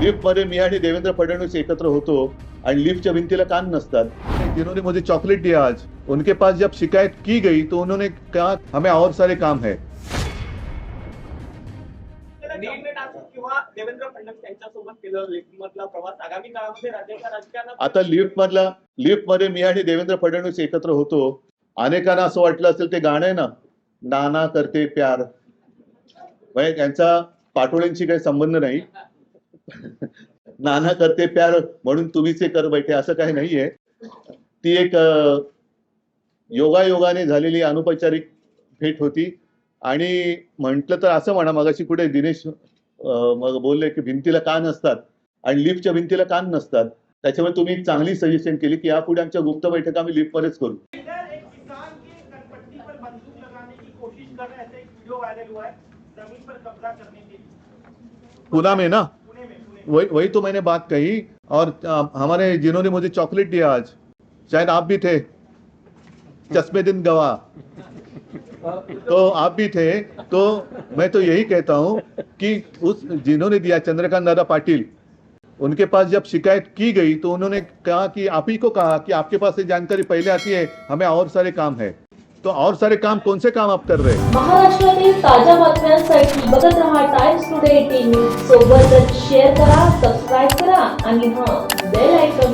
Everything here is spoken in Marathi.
लिफ्टमध्ये मी आणि देवेंद्र फडणवीस एकत्र होतो आणि लिफ्टच्या भिंतीला कान नसतात. जिन्होंने मुझे चॉकलेट दिया आज. उनके पास जब शिकायत की गई तो उन्होंने कहा हमें और सारे काम है. आता लिफ्ट मधला लिफ्टमध्ये मी आणि देवेंद्र फडणवीस एकत्र होतो. अनेकांना असं वाटलं असेल ते गाणं आहे ना नाना करते प्यार. म्हणजे त्यांचा पाटोळ्यांशी काही संबंध नाही. नाना करते प्यार म्हणून तुम्हीच हे कर बैठे असं काही नाहीये. ती एक योगायोगाने झालेली अनौपचारिक भेट होती. आणि म्हटलं तर असं म्हणा मगाशी कुठे दिनेश मग बोलले की भिंतीला कान असतात आणि लिफ्टच्या भिंतीला कान नसतात. त्याच्यामुळे तुम्ही एक चांगली सजेशन केली की यापुढे आमच्या गुप्त बैठका आम्ही लिफ्टमध्येच करू. इधर एक किसान की कनपट्टी पर बंदूक लगाने की कोशिश कर रहे थे एक वीडियो वायरल हुआ है जमीन पर कब्जा करने के लिए। पूना में ना वही वही तो मैंने बात कही और हमारे जिन्होंने मुझे चॉकलेट दिया आज, शायद आप भी थे। चश्मे दिन गवा तो आप भी थे तो मैं तो यही कहता हूँ कि उस, जिन्होंने दिया चंद्रकांत दादा पाटिल, उनके पास जब शिकायत की गई तो उन्होंने कहा कि आप ही को कहा कि आपके पास ये जानकारी पहले आती है, हमें और सारे काम है। तो और सारे काम कौन से काम आप कर रहे हैं? महाराष्ट्रातील ताज्या बातम्यांसाठी बघत रहा टाइम्स टुडे टीव्ही सोबतच शेअर करा सबस्क्राईब करा आणि हां बेल आयकॉन